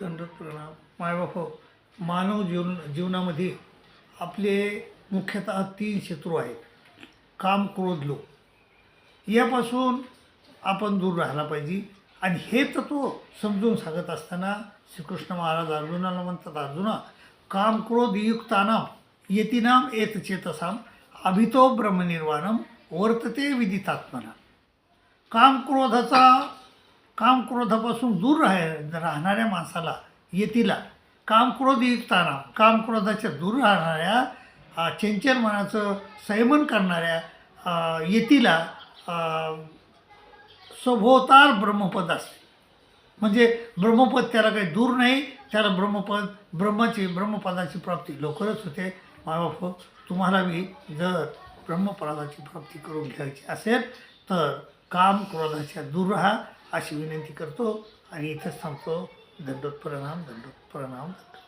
दंडत प्रणाम मायबाप हो. मानव जीवन जीवनामध्ये आपले मुख्यतः तीन शत्रू आहेत. काम क्रोध लोक यापासून आपण दूर राहिला पाहिजे. आणि हे तत्व समजून सांगत असताना श्रीकृष्ण महाराज अर्जुनाला म्हणतात अर्जुना काम क्रोध युक्तानाम यतीनाम येत चेतसाम अभितो ब्रह्मनिर्वाणम वर्तते विदितात्मना. काम क्रोधाचा काम क्रोधापासून दूर राह राहणाऱ्या माणसाला येतीला काम क्रोधयुक्ताना काम क्रोधाच्या दूर राहणाऱ्या अ, चंचल मनाचं संयमन करणाऱ्या येतीला सभोवतार ब्रह्मपद असते. म्हणजे ब्रह्मपद त्याला काही दूर नाही त्याला ब्रह्मपद ब्रह्माची ब्रह्मपदाची प्राप्ती लवकरच होते. मायबाप तुम्हाला मी जर ब्रह्मपदाची प्राप्ती करून घ्यायची असेल तर काम क्रोधाच्या दूर राहा. अशी विनंती करतो आणि इथंच थांबतो. दंडोत प्रणाम दंडोत प्रणाम दंडोत